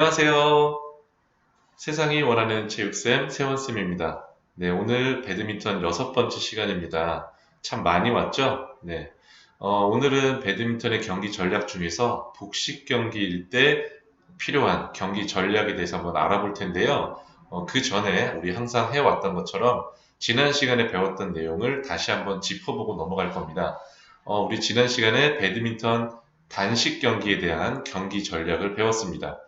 안녕하세요. 세상이 원하는 체육쌤 세원쌤입니다. 네, 오늘 배드민턴 여섯 번째 시간입니다. 참 많이 왔죠? 네. 어, 오늘은 배드민턴의 경기 전략 중에서 복식 경기일 때 필요한 경기 전략에 대해서 한번 알아볼 텐데요. 어, 그 전에 우리 항상 해왔던 것처럼 지난 시간에 배웠던 내용을 다시 한번 짚어보고 넘어갈 겁니다. 어, 우리 지난 시간에 배드민턴 단식 경기에 대한 경기 전략을 배웠습니다.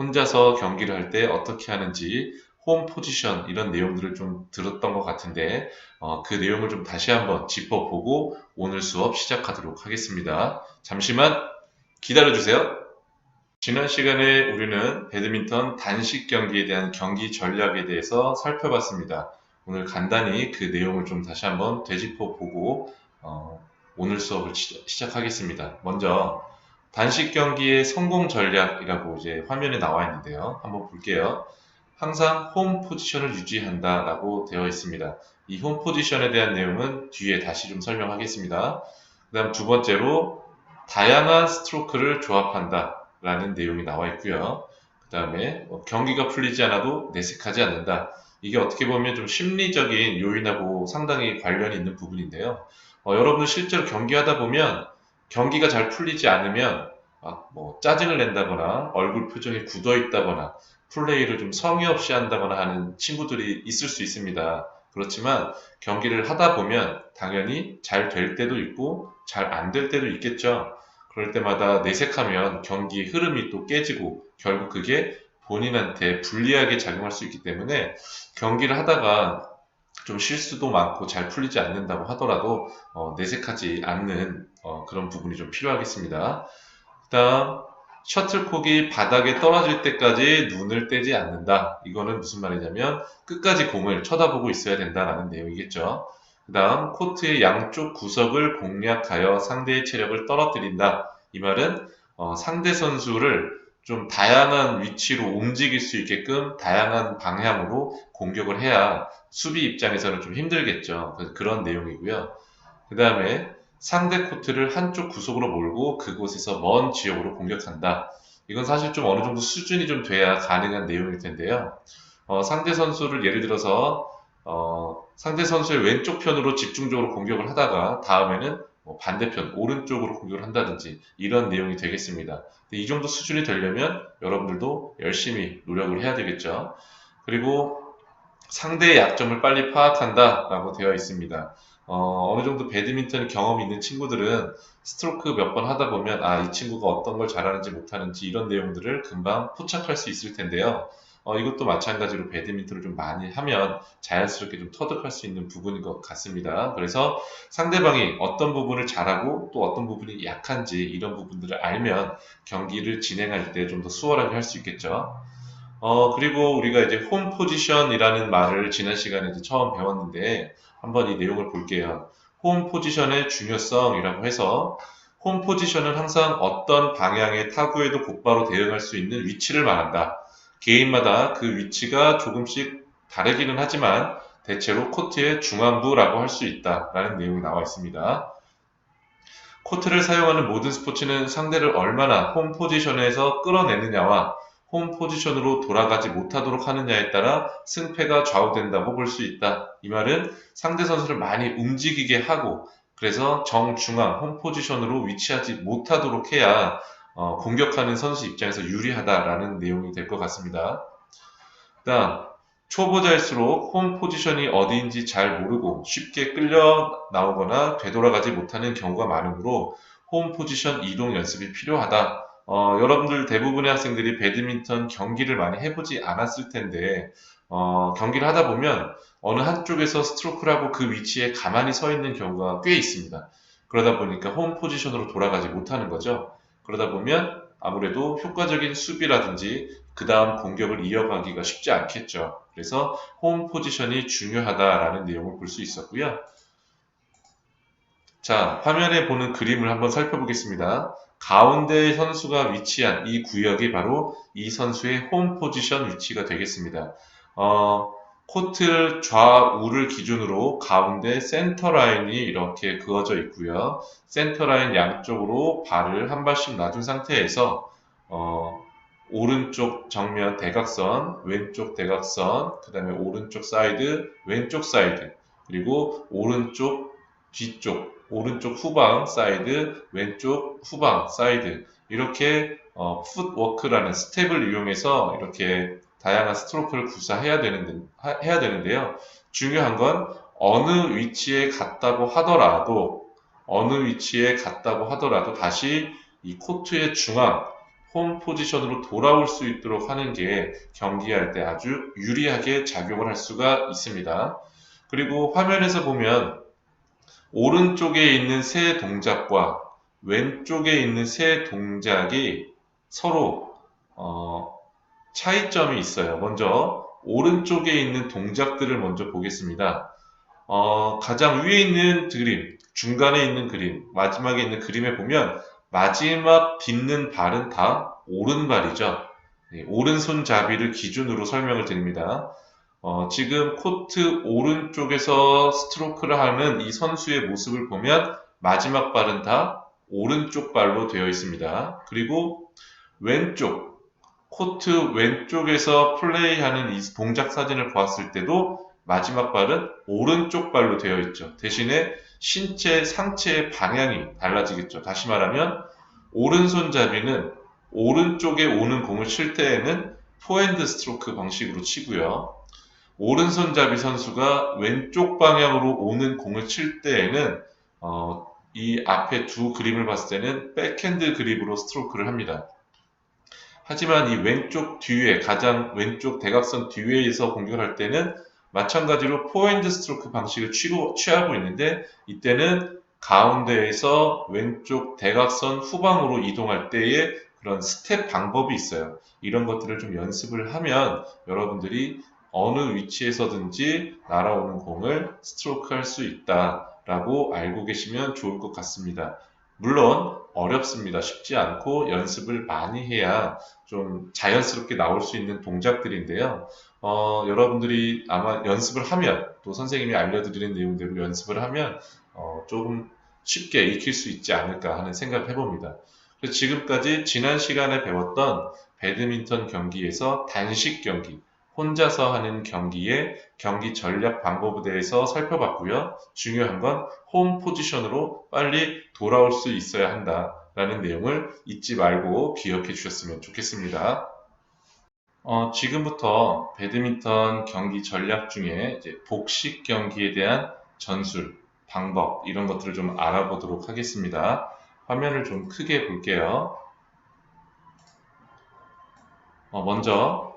혼자서 경기를 할 때 어떻게 하는지 홈 포지션 이런 내용들을 좀 들었던 것 같은데 어, 그 내용을 좀 다시 한번 짚어보고 오늘 수업 시작하도록 하겠습니다. 잠시만 기다려 주세요. 지난 시간에 우리는 배드민턴 단식 경기에 대한 경기 전략에 대해서 살펴봤습니다. 오늘 간단히 그 내용을 좀 다시 한번 되짚어 보고 어, 오늘 수업을 시- 시작하겠습니다. 먼저 단식 경기의 성공 전략이라고 이제 화면에 나와 있는데요. 한번 볼게요. 항상 홈 포지션을 유지한다 라고 되어 있습니다. 이 홈 포지션에 대한 내용은 뒤에 다시 좀 설명하겠습니다. 그 다음 두 번째로 다양한 스트로크를 조합한다 라는 내용이 나와 있고요. 그 다음에 경기가 풀리지 않아도 내색하지 않는다. 이게 어떻게 보면 좀 심리적인 요인하고 상당히 관련이 있는 부분인데요. 어, 여러분들 실제로 경기하다 보면 경기가 잘 풀리지 않으면 막 뭐 짜증을 낸다거나 얼굴 표정이 굳어 있다거나 플레이를 좀 성의 없이 한다거나 하는 친구들이 있을 수 있습니다. 그렇지만 경기를 하다 보면 당연히 잘 될 때도 있고 잘 안 될 때도 있겠죠. 그럴 때마다 내색하면 경기 흐름이 또 깨지고 결국 그게 본인한테 불리하게 작용할 수 있기 때문에 경기를 하다가 좀 실수도 많고 잘 풀리지 않는다고 하더라도 어, 내색하지 않는 어, 그런 부분이 좀 필요하겠습니다. 그 다음 셔틀콕이 바닥에 떨어질 때까지 눈을 떼지 않는다. 이거는 무슨 말이냐면 끝까지 공을 쳐다보고 있어야 된다라는 내용이겠죠. 그 다음 코트의 양쪽 구석을 공략하여 상대의 체력을 떨어뜨린다. 이 말은 어, 상대 선수를 좀 다양한 위치로 움직일 수 있게끔 다양한 방향으로 공격을 해야 수비 입장에서는 좀 힘들겠죠. 그런 내용이고요. 그 다음에 상대 코트를 한쪽 구석으로 몰고 그곳에서 먼 지역으로 공격한다. 이건 사실 좀 어느 정도 수준이 좀 돼야 가능한 내용일 텐데요. 어, 상대 선수를 예를 들어서 어, 상대 선수의 왼쪽 편으로 집중적으로 공격을 하다가 다음에는 뭐 반대편 오른쪽으로 공격을 한다든지 이런 내용이 되겠습니다. 이 정도 수준이 되려면 여러분들도 열심히 노력을 해야 되겠죠. 그리고 상대의 약점을 빨리 파악한다라고 되어 있습니다. 어, 어느 정도 배드민턴 경험이 있는 친구들은 스트로크 몇 번 하다 보면 아, 이 친구가 어떤 걸 잘하는지 못하는지 이런 내용들을 금방 포착할 수 있을 텐데요. 어, 이것도 마찬가지로 배드민턴을 좀 많이 하면 자연스럽게 좀 터득할 수 있는 부분인 것 같습니다. 그래서 상대방이 어떤 부분을 잘하고 또 어떤 부분이 약한지 이런 부분들을 알면 경기를 진행할 때 좀 더 수월하게 할 수 있겠죠. 어, 그리고 우리가 이제 홈 포지션이라는 말을 지난 시간에 이제 처음 배웠는데 한번 이 내용을 볼게요. 홈 포지션의 중요성이라고 해서 홈 포지션은 항상 어떤 방향의 타구에도 곧바로 대응할 수 있는 위치를 말한다. 개인마다 그 위치가 조금씩 다르기는 하지만 대체로 코트의 중앙부라고 할 수 있다 라는 내용이 나와 있습니다. 코트를 사용하는 모든 스포츠는 상대를 얼마나 홈 포지션에서 끌어내느냐와 홈 포지션으로 돌아가지 못하도록 하느냐에 따라 승패가 좌우된다고 볼 수 있다. 이 말은 상대 선수를 많이 움직이게 하고 그래서 정중앙 홈 포지션으로 위치하지 못하도록 해야 어, 공격하는 선수 입장에서 유리하다라는 내용이 될 것 같습니다. 그다음 초보자일수록 홈 포지션이 어디인지 잘 모르고 쉽게 끌려 나오거나 되돌아가지 못하는 경우가 많으므로 홈 포지션 이동 연습이 필요하다. 어, 여러분들 대부분의 학생들이 배드민턴 경기를 많이 해보지 않았을 텐데, 어, 경기를 하다 보면 어느 한쪽에서 스트로크를 하고 그 위치에 가만히 서 있는 경우가 꽤 있습니다. 그러다 보니까 홈 포지션으로 돌아가지 못하는 거죠. 그러다 보면 아무래도 효과적인 수비라든지 그 다음 공격을 이어가기가 쉽지 않겠죠. 그래서 홈 포지션이 중요하다라는 내용을 볼 수 있었고요. 자, 화면에 보는 그림을 한번 살펴보겠습니다. 가운데 선수가 위치한 이 구역이 바로 이 선수의 홈 포지션 위치가 되겠습니다. 어, 코트 좌우를 기준으로 가운데 센터 라인이 이렇게 그어져 있고요. 센터 라인 양쪽으로 발을 한 발씩 놔둔 상태에서 어, 오른쪽 정면 대각선, 왼쪽 대각선, 그 다음에 오른쪽 사이드, 왼쪽 사이드, 그리고 오른쪽 뒤쪽, 오른쪽 후방 사이드, 왼쪽 후방 사이드 이렇게 어, 풋워크라는 스텝을 이용해서 이렇게 다양한 스트로크를 구사해야 되는 해야 되는데요. 중요한 건 어느 위치에 갔다고 하더라도 어느 위치에 갔다고 하더라도 다시 이 코트의 중앙 홈 포지션으로 돌아올 수 있도록 하는 게 경기할 때 아주 유리하게 작용을 할 수가 있습니다. 그리고 화면에서 보면 오른쪽에 있는 세 동작과 왼쪽에 있는 세 동작이 서로 어, 차이점이 있어요. 먼저 오른쪽에 있는 동작들을 먼저 보겠습니다. 어, 가장 위에 있는 그림, 중간에 있는 그림, 마지막에 있는 그림에 보면 마지막 딛는 발은 다 오른발이죠. 네, 오른손잡이를 기준으로 설명을 드립니다. 어, 지금 코트 오른쪽에서 스트로크를 하는 이 선수의 모습을 보면 마지막 발은 다 오른쪽 발로 되어 있습니다. 그리고 왼쪽, 코트 왼쪽에서 플레이하는 이 동작 사진을 보았을 때도 마지막 발은 오른쪽 발로 되어 있죠. 대신에 신체, 상체의 방향이 달라지겠죠. 다시 말하면 오른손잡이는 오른쪽에 오는 공을 칠 때에는 포핸드 스트로크 방식으로 치고요. 오른손잡이 선수가 왼쪽 방향으로 오는 공을 칠 때에는 어, 이 앞에 두 그림을 봤을 때는 백핸드 그립으로 스트로크를 합니다. 하지만 이 왼쪽 뒤에 가장 왼쪽 대각선 뒤에서 공격을 할 때는 마찬가지로 포핸드 스트로크 방식을 취고, 취하고 있는데 이때는 가운데에서 왼쪽 대각선 후방으로 이동할 때의 그런 스텝 방법이 있어요. 이런 것들을 좀 연습을 하면 여러분들이 어느 위치에서든지 날아오는 공을 스트로크 할 수 있다라고 알고 계시면 좋을 것 같습니다. 물론 어렵습니다. 쉽지 않고 연습을 많이 해야 좀 자연스럽게 나올 수 있는 동작들인데요. 어, 여러분들이 아마 연습을 하면 또 선생님이 알려드리는 내용대로 연습을 하면 어, 조금 쉽게 익힐 수 있지 않을까 하는 생각을 해봅니다. 지금까지 지난 시간에 배웠던 배드민턴 경기에서 단식 경기, 혼자서 하는 경기의 경기 전략 방법에 대해서 살펴봤고요. 중요한 건 홈 포지션으로 빨리 돌아올 수 있어야 한다라는 내용을 잊지 말고 기억해 주셨으면 좋겠습니다. 어, 지금부터 배드민턴 경기 전략 중에 복식 경기에 대한 전술, 방법 이런 것들을 좀 알아보도록 하겠습니다. 화면을 좀 크게 볼게요. 어, 먼저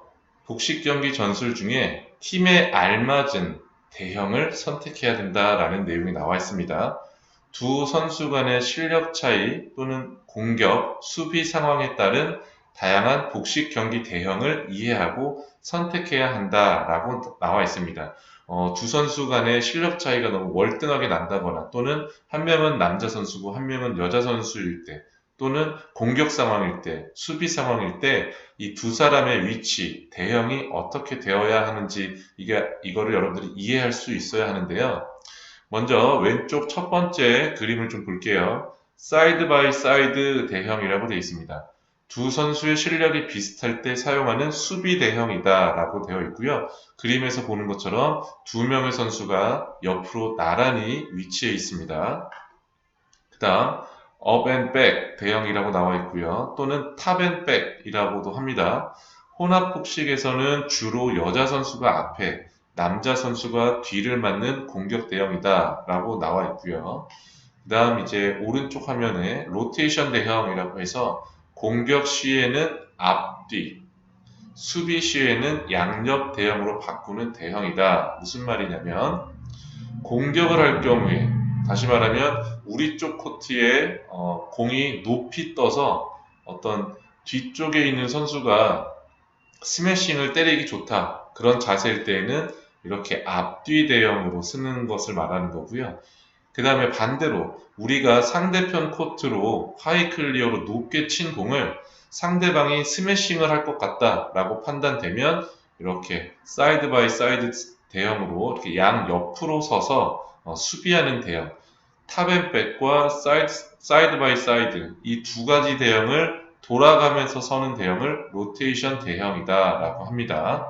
복식 경기 전술 중에 팀에 알맞은 대형을 선택해야 된다라는 내용이 나와 있습니다. 두 선수 간의 실력 차이 또는 공격, 수비 상황에 따른 다양한 복식 경기 대형을 이해하고 선택해야 한다라고 나와 있습니다. 어, 두 선수 간의 실력 차이가 너무 월등하게 난다거나 또는 한 명은 남자 선수고 한 명은 여자 선수일 때 또는 공격 상황일 때, 수비 상황일 때 이 두 사람의 위치, 대형이 어떻게 되어야 하는지 이게 이거를 여러분들이 이해할 수 있어야 하는데요. 먼저 왼쪽 첫 번째 그림을 좀 볼게요. 사이드 바이 사이드 대형이라고 되어 있습니다. 두 선수의 실력이 비슷할 때 사용하는 수비 대형이다 라고 되어 있고요. 그림에서 보는 것처럼 두 명의 선수가 옆으로 나란히 위치해 있습니다. 그 다음 업앤백 대형이라고 나와 있고요. 또는 탑앤백이라고도 합니다. 혼합 복식에서는 주로 여자 선수가 앞에 남자 선수가 뒤를 맞는 공격 대형이다 라고 나와 있고요. 그 다음 이제 오른쪽 화면에 로테이션 대형이라고 해서 공격 시에는 앞뒤, 수비 시에는 양옆 대형으로 바꾸는 대형이다. 무슨 말이냐면 공격을 할 경우에 다시 말하면 우리 쪽 코트에 어, 공이 높이 떠서 어떤 뒤쪽에 있는 선수가 스매싱을 때리기 좋다. 그런 자세일 때에는 이렇게 앞뒤 대형으로 쓰는 것을 말하는 거고요. 그 다음에 반대로 우리가 상대편 코트로 하이 클리어로 높게 친 공을 상대방이 스매싱을 할 것 같다라고 판단되면 이렇게 사이드 바이 사이드 대형으로 이렇게 양 옆으로 서서 어, 수비하는 대형 탑앤백과 사이드, 사이드 바이 사이드 이 두 가지 대형을 돌아가면서 서는 대형을 로테이션 대형이다 라고 합니다.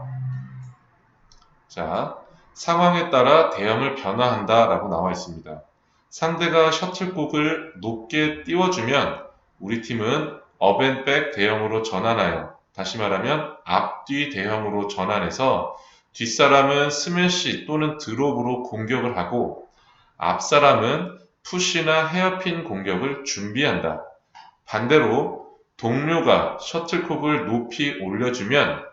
자, 상황에 따라 대형을 변화한다 라고 나와 있습니다. 상대가 셔틀콕을 높게 띄워주면 우리 팀은 업앤백 대형으로 전환하여 다시 말하면 앞뒤 대형으로 전환해서 뒷사람은 스매시 또는 드롭으로 공격을 하고 앞사람은 푸시나 헤어핀 공격을 준비한다. 반대로 동료가 셔틀콕을 높이 올려주면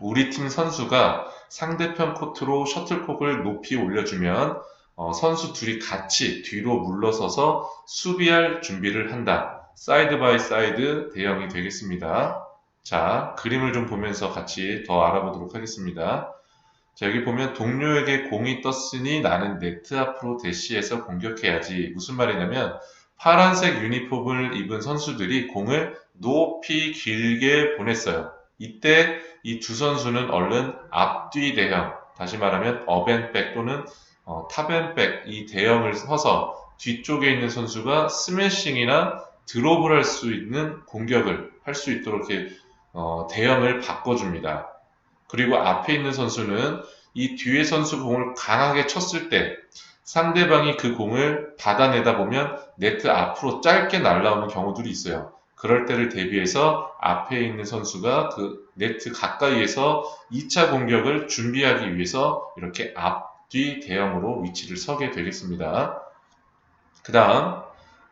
우리 팀 선수가 상대편 코트로 셔틀콕을 높이 올려주면 어, 선수 둘이 같이 뒤로 물러서서 수비할 준비를 한다. 사이드 바이 사이드 대형이 되겠습니다. 자, 그림을 좀 보면서 같이 더 알아보도록 하겠습니다. 자, 여기 보면 동료에게 공이 떴으니 나는 네트 앞으로 대시해서 공격해야지. 무슨 말이냐면 파란색 유니폼을 입은 선수들이 공을 높이 길게 보냈어요. 이때 이 두 선수는 얼른 앞뒤 대형, 다시 말하면 업앤백 또는 어, 탑앤백 이 대형을 서서 뒤쪽에 있는 선수가 스매싱이나 드롭을 할 수 있는 공격을 할 수 있도록 이렇게 어, 대형을 바꿔줍니다. 그리고 앞에 있는 선수는 이 뒤에 선수 공을 강하게 쳤을 때 상대방이 그 공을 받아내다 보면 네트 앞으로 짧게 날라오는 경우들이 있어요. 그럴 때를 대비해서 앞에 있는 선수가 그 네트 가까이에서 2차 공격을 준비하기 위해서 이렇게 앞뒤 대형으로 위치를 서게 되겠습니다. 그 다음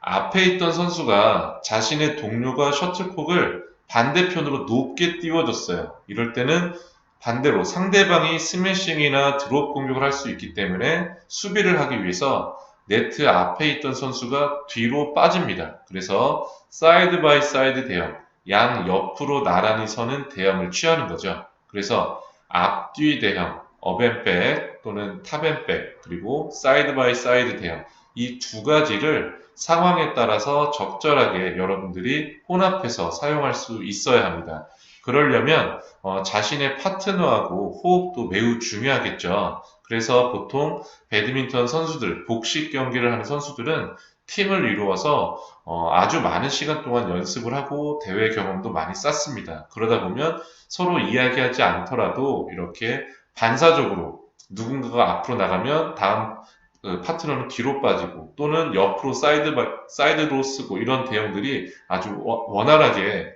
앞에 있던 선수가 자신의 동료가 셔틀콕을 반대편으로 높게 띄워줬어요. 이럴 때는 반대로 상대방이 스매싱이나 드롭 공격을 할 수 있기 때문에 수비를 하기 위해서 네트 앞에 있던 선수가 뒤로 빠집니다. 그래서 사이드 바이 사이드 대형, 양 옆으로 나란히 서는 대형을 취하는 거죠. 그래서 앞뒤 대형, 업앤백 또는 탑앤백, 그리고 사이드 바이 사이드 대형, 이 두 가지를 상황에 따라서 적절하게 여러분들이 혼합해서 사용할 수 있어야 합니다. 그러려면 어, 자신의 파트너하고 호흡도 매우 중요하겠죠. 그래서 보통 배드민턴 선수들, 복식 경기를 하는 선수들은 팀을 이루어서 어, 아주 많은 시간 동안 연습을 하고 대회 경험도 많이 쌓습니다. 그러다 보면 서로 이야기하지 않더라도 이렇게 반사적으로 누군가가 앞으로 나가면 다음 그 파트너는 뒤로 빠지고 또는 옆으로 사이드 사이드로 쓰고 이런 대형들이 아주 원활하게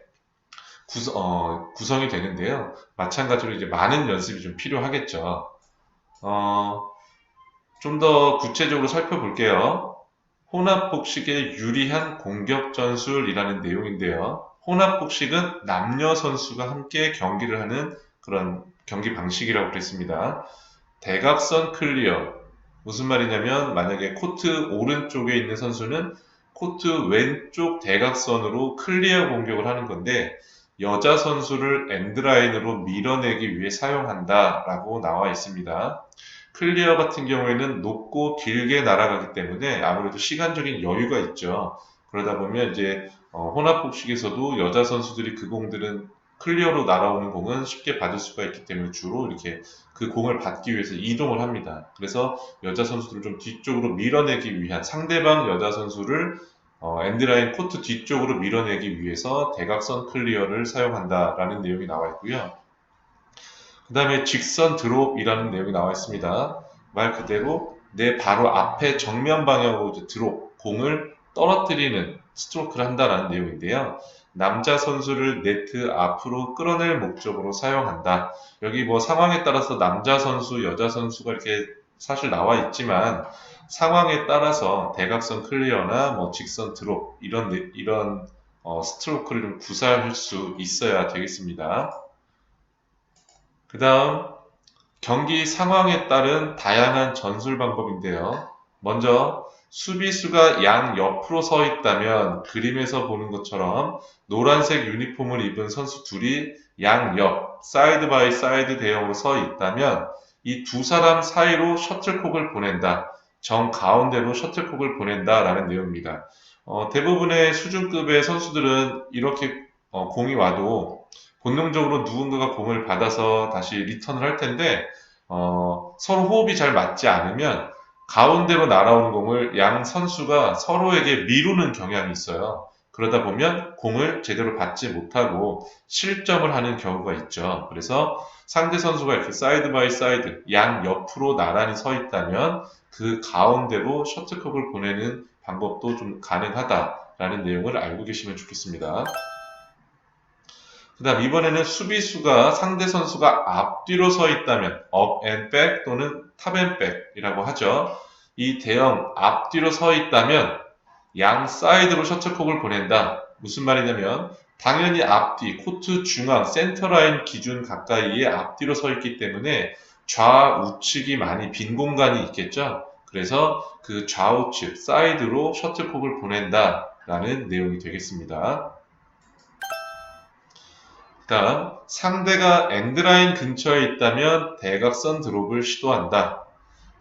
구성, 어, 구성이 되는데요. 마찬가지로 이제 많은 연습이 좀 필요하겠죠. 어, 좀 더 구체적으로 살펴볼게요. 혼합복식의 유리한 공격 전술이라는 내용인데요. 혼합복식은 남녀 선수가 함께 경기를 하는 그런 경기 방식이라고 그랬습니다. 대각선 클리어. 무슨 말이냐면 만약에 코트 오른쪽에 있는 선수는 코트 왼쪽 대각선으로 클리어 공격을 하는 건데 여자 선수를 엔드라인으로 밀어내기 위해 사용한다 라고 나와 있습니다. 클리어 같은 경우에는 높고 길게 날아가기 때문에 아무래도 시간적인 여유가 있죠. 그러다 보면 이제 어, 혼합복식에서도 여자 선수들이 그 공들은 클리어로 날아오는 공은 쉽게 받을 수가 있기 때문에 주로 이렇게 그 공을 받기 위해서 이동을 합니다. 그래서 여자 선수들을 좀 뒤쪽으로 밀어내기 위한 상대방 여자 선수를 어, 엔드라인 코트 뒤쪽으로 밀어내기 위해서 대각선 클리어를 사용한다라는 내용이 나와 있고요. 그 다음에 직선 드롭이라는 내용이 나와 있습니다. 말 그대로 내 바로 앞에 정면 방향으로 드롭, 공을 떨어뜨리는 스트로크를 한다라는 내용인데요. 남자 선수를 네트 앞으로 끌어낼 목적으로 사용한다. 여기 뭐 상황에 따라서 남자 선수, 여자 선수가 이렇게 사실 나와 있지만 상황에 따라서 대각선 클리어나 뭐 직선 드롭 이런 이런 어, 스트로크를 좀 구사할 수 있어야 되겠습니다. 그 다음 경기 상황에 따른 다양한 전술 방법인데요. 먼저 수비수가 양 옆으로 서 있다면 그림에서 보는 것처럼 노란색 유니폼을 입은 선수 둘이 양 옆, 사이드 바이 사이드 대형으로 서 있다면 이 두 사람 사이로 셔틀콕을 보낸다. 정 가운데로 셔틀콕을 보낸다라는 내용입니다. 어, 대부분의 수준급의 선수들은 이렇게 어, 공이 와도 본능적으로 누군가가 공을 받아서 다시 리턴을 할 텐데 어, 서로 호흡이 잘 맞지 않으면 가운데로 날아오는 공을 양 선수가 서로에게 미루는 경향이 있어요. 그러다 보면 공을 제대로 받지 못하고 실점을 하는 경우가 있죠. 그래서 상대 선수가 이렇게 사이드 바이 사이드 양 옆으로 나란히 서 있다면 그 가운데로 셔틀콕을 보내는 방법도 좀 가능하다라는 내용을 알고 계시면 좋겠습니다. 그 다음 이번에는 수비수가 상대 선수가 앞뒤로 서 있다면 back 또는 back이라고 하죠. 이 대형 앞뒤로 서 있다면 양 사이드로 셔틀콕을 보낸다. 무슨 말이냐면 당연히 앞뒤, 코트 중앙, 센터라인 기준 가까이에 앞뒤로 서 있기 때문에 좌우측이 많이 빈 공간이 있겠죠. 그래서 그 좌우측, 사이드로 셔틀콕을 보낸다 라는 내용이 되겠습니다. 다음 상대가 엔드라인 근처에 있다면 대각선 드롭을 시도한다.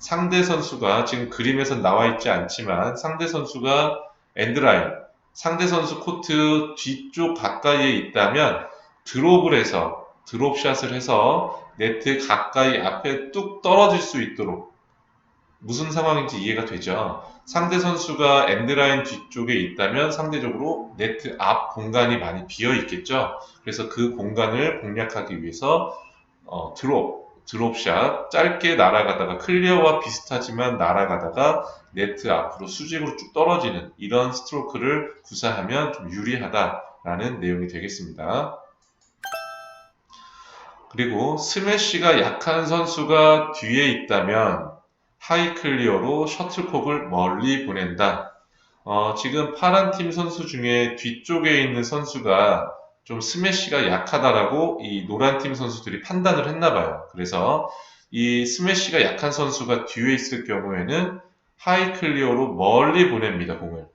상대 선수가 지금 그림에서 나와 있지 않지만 상대 선수가 엔드라인, 상대 선수 코트 뒤쪽 가까이에 있다면 드롭을 해서 드롭샷을 해서 네트 가까이 앞에 뚝 떨어질 수 있도록 무슨 상황인지 이해가 되죠. 상대 선수가 엔드라인 뒤쪽에 있다면 상대적으로 네트 앞 공간이 많이 비어 있겠죠. 그래서 그 공간을 공략하기 위해서 어, 드롭, 드롭샷 짧게 날아가다가 클리어와 비슷하지만 날아가다가 네트 앞으로 수직으로 쭉 떨어지는 이런 스트로크를 구사하면 좀 유리하다라는 내용이 되겠습니다. 그리고 스매시가 약한 선수가 뒤에 있다면 하이 클리어로 셔틀콕을 멀리 보낸다. 어, 지금 파란 팀 선수 중에 뒤쪽에 있는 선수가 좀 스매시가 약하다라고 이 노란 팀 선수들이 판단을 했나 봐요. 그래서 이 스매시가 약한 선수가 뒤에 있을 경우에는 하이 클리어로 멀리 보냅니다, 공을.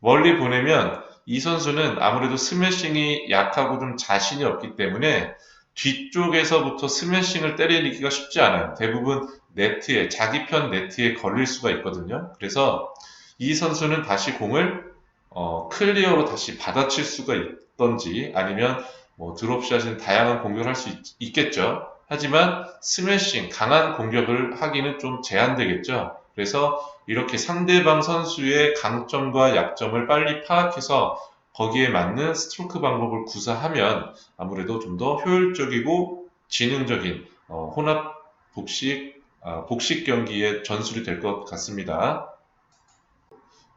멀리 보내면 이 선수는 아무래도 스매싱이 약하고 좀 자신이 없기 때문에 뒤쪽에서부터 스매싱을 때리기가 쉽지 않아요. 대부분 네트에 자기 편 네트에 걸릴 수가 있거든요. 그래서 이 선수는 다시 공을 어, 클리어로 다시 받아칠 수가 있던지 아니면 뭐 드롭샷은 다양한 공격을 할 수 있겠죠. 하지만 스매싱 강한 공격을 하기는 좀 제한되겠죠. 그래서 이렇게 상대방 선수의 강점과 약점을 빨리 파악해서 거기에 맞는 스트로크 방법을 구사하면 아무래도 좀 더 효율적이고 지능적인 어, 혼합 복식 아, 복식 경기의 전술이 될 것 같습니다.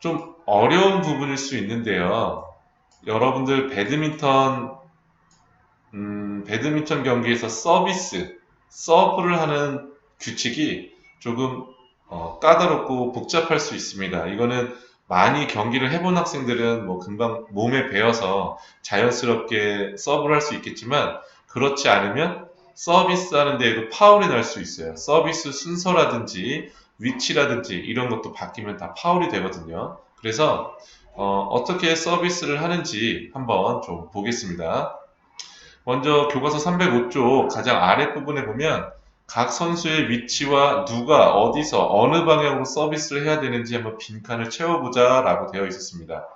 좀 어려운 부분일 수 있는데요. 여러분들 배드민턴 음, 배드민턴 경기에서 서비스, 서브를 하는 규칙이 조금 어, 까다롭고 복잡할 수 있습니다. 이거는 많이 경기를 해본 학생들은 뭐 금방 몸에 배어서 자연스럽게 서브를 할 수 있겠지만 그렇지 않으면 서비스 하는 데에도 파울이 날 수 있어요. 서비스 순서라든지 위치라든지 이런 것도 바뀌면 다 파울이 되거든요. 그래서 어, 떻게 서비스를 하는지 한번 좀 보겠습니다. 먼저 교과서 305쪽 가장 아랫부분에 보면 각 선수의 위치와 누가 어디서 어느 방향으로 서비스를 해야 되는지 한번 빈칸을 채워보자 라고 되어 있었습니다.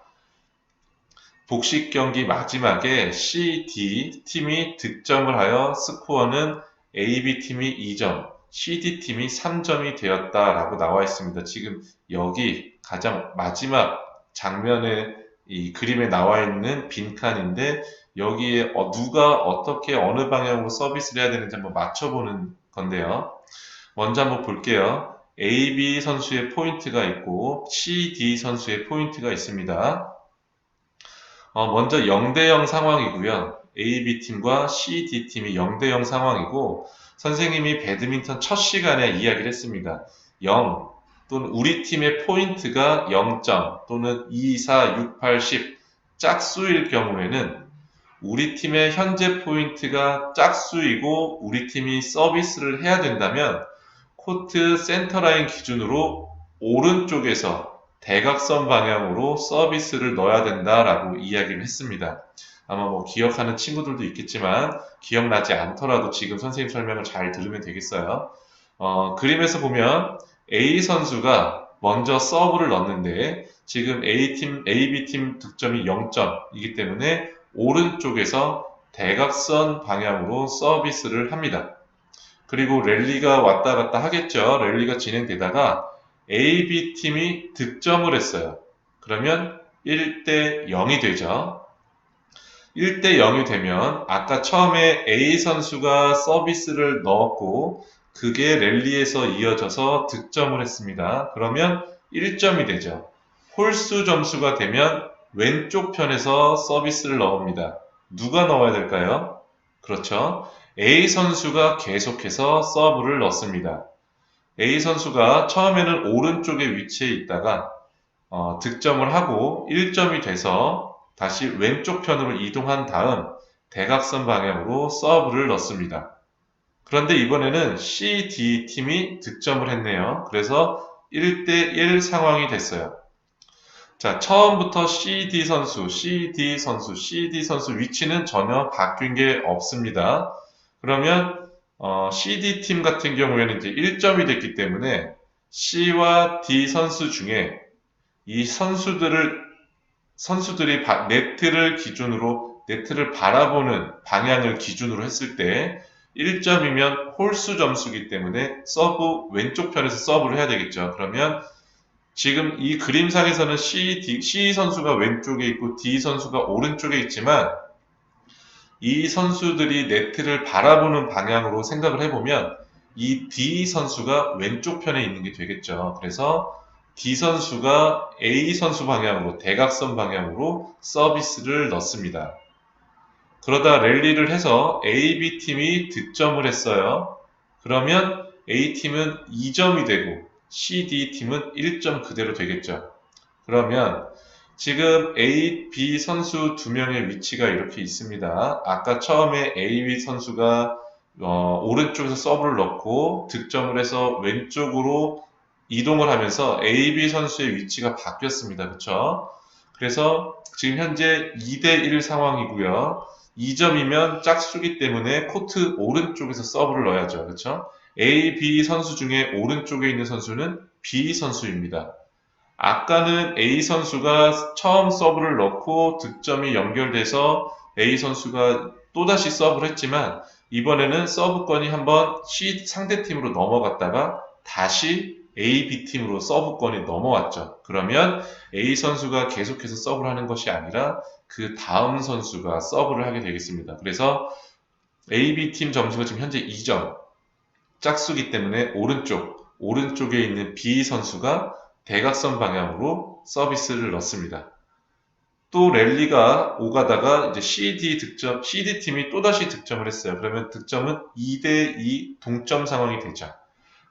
복식 경기 마지막에 C, D 팀이 득점을 하여 스코어는 A, B 팀이 2점, C, D 팀이 3점이 되었다라고 나와 있습니다. 지금 여기 가장 마지막 장면에 이 그림에 나와 있는 빈칸인데 여기에 어, 누가 어떻게 어느 방향으로 서비스를 해야 되는지 한번 맞춰보는 건데요. 먼저 한번 볼게요. A, B 선수의 포인트가 있고 C, D 선수의 포인트가 있습니다. 어, 먼저 0대0 상황이고요. AB팀과 CD팀이 0대0 상황이고 선생님이 배드민턴 첫 시간에 이야기를 했습니다. 0 또는 우리 팀의 포인트가 0점 또는 2, 4, 6, 8, 10 짝수일 경우에는 우리 팀의 현재 포인트가 짝수이고 우리 팀이 서비스를 해야 된다면 코트 센터라인 기준으로 오른쪽에서 대각선 방향으로 서비스를 넣어야 된다라고 이야기를 했습니다. 아마 뭐 기억하는 친구들도 있겠지만 기억나지 않더라도 지금 선생님 설명을 잘 들으면 되겠어요. 어, 그림에서 보면 A 선수가 먼저 서브를 넣는데 지금 A팀, AB팀 득점이 0점이기 때문에 오른쪽에서 대각선 방향으로 서비스를 합니다. 그리고 랠리가 왔다 갔다 하겠죠. 랠리가 진행되다가 AB팀이 득점을 했어요. 그러면 1대 0이 되죠. 1대 0이 되면 아까 처음에 A 선수가 서비스를 넣었고 그게 랠리에서 이어져서 득점을 했습니다. 그러면 1점이 되죠. 홀수 점수가 되면 왼쪽 편에서 서비스를 넣습니다. 누가 넣어야 될까요? 그렇죠. A 선수가 계속해서 서브를 넣습니다. A 선수가 처음에는 오른쪽에 위치해 있다가 어, 득점을 하고 1점이 돼서 다시 왼쪽 편으로 이동한 다음 대각선 방향으로 서브를 넣습니다. 그런데 이번에는 C, D 팀이 득점을 했네요. 그래서 1대1 상황이 됐어요. 자, 처음부터 CD 선수, CD 선수, CD 선수 위치는 전혀 바뀐 게 없습니다. 그러면 어, CD 팀 같은 경우에는 이제 1점이 됐기 때문에 C와 D 선수 중에 이 선수들을 선수들이 바, 네트를 기준으로 네트를 바라보는 방향을 기준으로 했을 때 1점이면 홀수 점수기 때문에 서브 왼쪽 편에서 서브를 해야 되겠죠. 그러면 지금 이 그림상에서는 C, D, C 선수가 왼쪽에 있고 D 선수가 오른쪽에 있지만 이 선수들이 네트를 바라보는 방향으로 생각을 해보면 이 D 선수가 왼쪽 편에 있는 게 되겠죠. 그래서 D 선수가 A 선수 방향으로 대각선 방향으로 서비스를 넣습니다. 그러다 랠리를 해서 AB 팀이 득점을 했어요. 그러면 A 팀은 2점이 되고 CD 팀은 1점 그대로 되겠죠. 그러면 지금 A, B 선수 두 명의 위치가 이렇게 있습니다. 아까 처음에 A, B 선수가 어, 오른쪽에서 서브를 넣고 득점을 해서 왼쪽으로 이동을 하면서 A, B 선수의 위치가 바뀌었습니다. 그렇죠? 그래서 지금 현재 2대1 상황이고요. 2점이면 짝수기 때문에 코트 오른쪽에서 서브를 넣어야죠. 그렇죠? A, B 선수 중에 오른쪽에 있는 선수는 B 선수입니다. 아까는 A 선수가 처음 서브를 넣고 득점이 연결돼서 A 선수가 또다시 서브를 했지만 이번에는 서브권이 한번 C 상대팀으로 넘어갔다가 다시 A, B 팀으로 서브권이 넘어왔죠. 그러면 A 선수가 계속해서 서브를 하는 것이 아니라 그 다음 선수가 서브를 하게 되겠습니다. 그래서 A, B 팀 점수가 지금 현재 2점. 짝수기 때문에 오른쪽, 오른쪽에 있는 B 선수가 대각선 방향으로 서비스를 넣습니다. 또 랠리가 오가다가 이제 CD 득점, CD 팀이 또다시 득점을 했어요. 그러면 득점은 2대2 동점 상황이 되죠.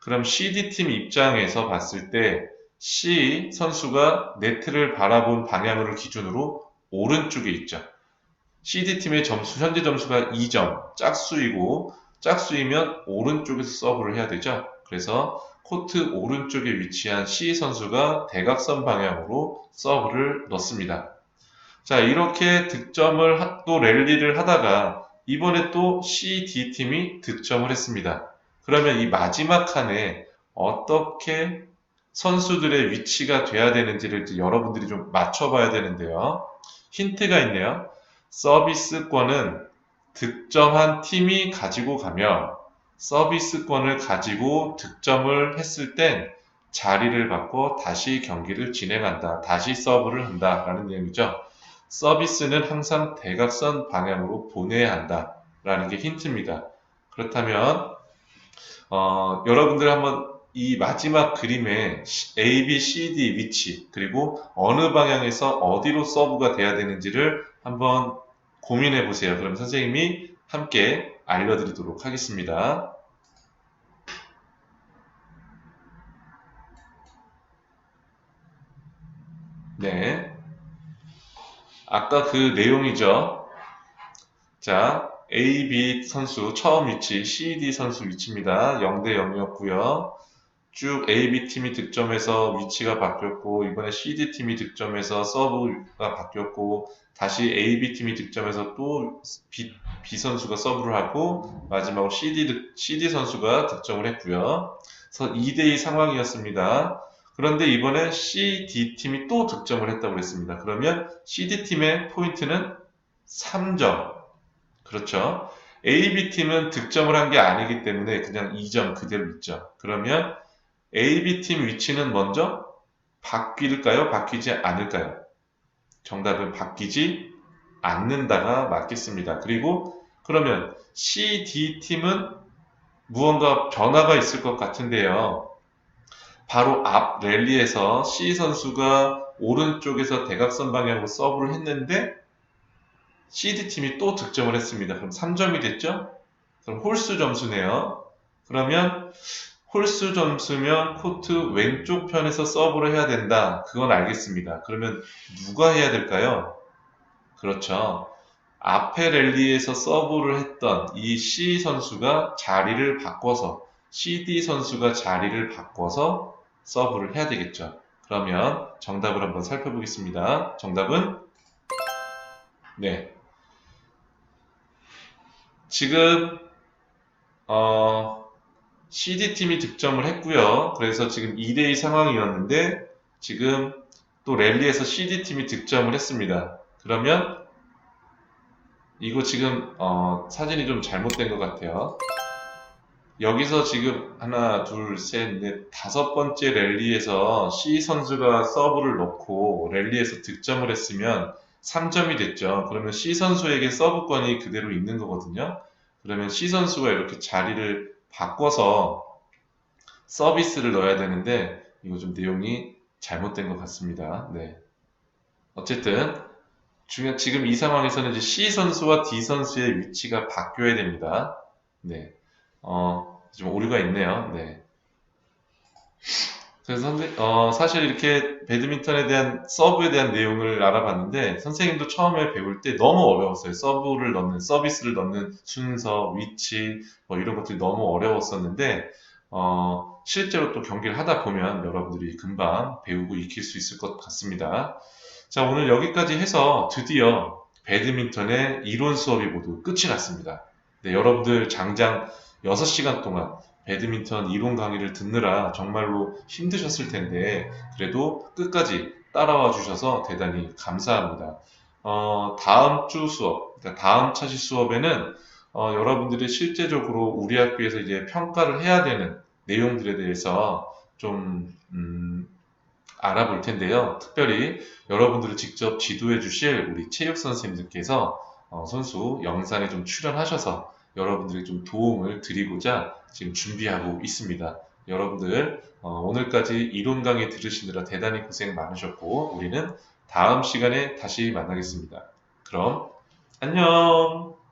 그럼 CD 팀 입장에서 봤을 때 C 선수가 네트를 바라본 방향을 기준으로 오른쪽에 있죠. CD 팀의 점수, 현재 점수가 2점, 짝수이고 짝수이면 오른쪽에서 서브를 해야 되죠. 그래서 코트 오른쪽에 위치한 C 선수가 대각선 방향으로 서브를 넣습니다. 자, 이렇게 득점을 또 랠리를 하다가 이번에 또 C, D 팀이 득점을 했습니다. 그러면 이 마지막 칸에 어떻게 선수들의 위치가 돼야 되는지를 여러분들이 좀 맞춰봐야 되는데요. 힌트가 있네요. 서비스권은 득점한 팀이 가지고 가며 서비스권을 가지고 득점을 했을 땐 자리를 바꿔 다시 경기를 진행한다. 다시 서브를 한다. 라는 내용이죠. 서비스는 항상 대각선 방향으로 보내야 한다. 라는 게 힌트입니다. 그렇다면, 어, 여러분들 한번 이 마지막 그림의 A, B, C, D 위치, 그리고 어느 방향에서 어디로 서브가 돼야 되는지를 한번 고민해 보세요. 그럼 선생님이 함께 알려드리도록 하겠습니다. 네. 아까 그 내용이죠. 자, A, B 선수 처음 위치, C, D 선수 위치입니다. 0대 0이었고요. 쭉 AB팀이 득점해서 위치가 바뀌었고, 이번에 CD팀이 득점해서 서브가 바뀌었고, 다시 AB팀이 득점해서 또 B, B 선수가 서브를 하고, 마지막으로 CD, 득- CD 선수가 득점을 했고요. 그래서 2대2 상황이었습니다. 그런데 이번에 CD팀이 또 득점을 했다고 했습니다. 그러면 CD팀의 포인트는 3점. 그렇죠. AB팀은 득점을 한 게 아니기 때문에 그냥 2점 그대로 있죠. 그러면 AB팀 위치는 먼저 바뀔까요? 바뀌지 않을까요? 정답은 바뀌지 않는다가 맞겠습니다. 그리고 그러면 CD팀은 무언가 변화가 있을 것 같은데요. 바로 앞 랠리에서 C 선수가 오른쪽에서 대각선 방향으로 서브를 했는데 CD팀이 또 득점을 했습니다. 그럼 3점이 됐죠? 그럼 홀수 점수네요. 그러면 홀수 점수면 코트 왼쪽 편에서 서브를 해야 된다. 그건 알겠습니다. 그러면 누가 해야 될까요? 그렇죠. 앞에 랠리에서 서브를 했던 이 C 선수가 자리를 바꿔서 CD 선수가 자리를 바꿔서 서브를 해야 되겠죠. 그러면 정답을 한번 살펴보겠습니다. 정답은 네. 지금 어, CD팀이 득점을 했고요. 그래서 지금 2대2 상황이었는데 지금 또 랠리에서 CD팀이 득점을 했습니다. 그러면 이거 지금 어, 사진이 좀 잘못된 것 같아요. 여기서 지금 하나, 둘, 셋, 넷, 다섯 번째 랠리에서 C 선수가 서브를 넣고 랠리에서 득점을 했으면 3점이 됐죠. 그러면 C 선수에게 서브권이 그대로 있는 거거든요. 그러면 C 선수가 이렇게 자리를 바꿔서 서비스를 넣어야 되는데 이거 좀 내용이 잘못된 것 같습니다. 네. 어쨌든 중요 지금 이 상황에서는 이제 C 선수와 D 선수의 위치가 바뀌어야 됩니다. 네. 어, 좀 오류가 있네요. 네. 그래서 선생, 어, 사실 이렇게 배드민턴에 대한 서브에 대한 내용을 알아봤는데 선생님도 처음에 배울 때 너무 어려웠어요. 서브를 넣는, 서비스를 넣는 순서, 위치, 뭐 이런 것들이 너무 어려웠었는데 어, 실제로 또 경기를 하다 보면 여러분들이 금방 배우고 익힐 수 있을 것 같습니다. 자, 오늘 여기까지 해서 드디어 배드민턴의 이론 수업이 모두 끝이 났습니다. 네, 여러분들 장장 6시간 동안 배드민턴 이론 강의를 듣느라 정말로 힘드셨을 텐데 그래도 끝까지 따라와 주셔서 대단히 감사합니다. 어, 다음 주 수업, 그러니까 다음 차시 수업에는 어, 여러분들이 실제적으로 우리 학교에서 이제 평가를 해야 되는 내용들에 대해서 좀 음, 알아볼 텐데요. 특별히 여러분들을 직접 지도해 주실 우리 체육 선생님들께서 어, 선수 영상에 좀 출연하셔서 여러분들이 좀 도움을 드리고자 지금 준비하고 있습니다. 여러분들 어, 오늘까지 이론 강의 들으시느라 대단히 고생 많으셨고 우리는 다음 시간에 다시 만나겠습니다. 그럼 안녕.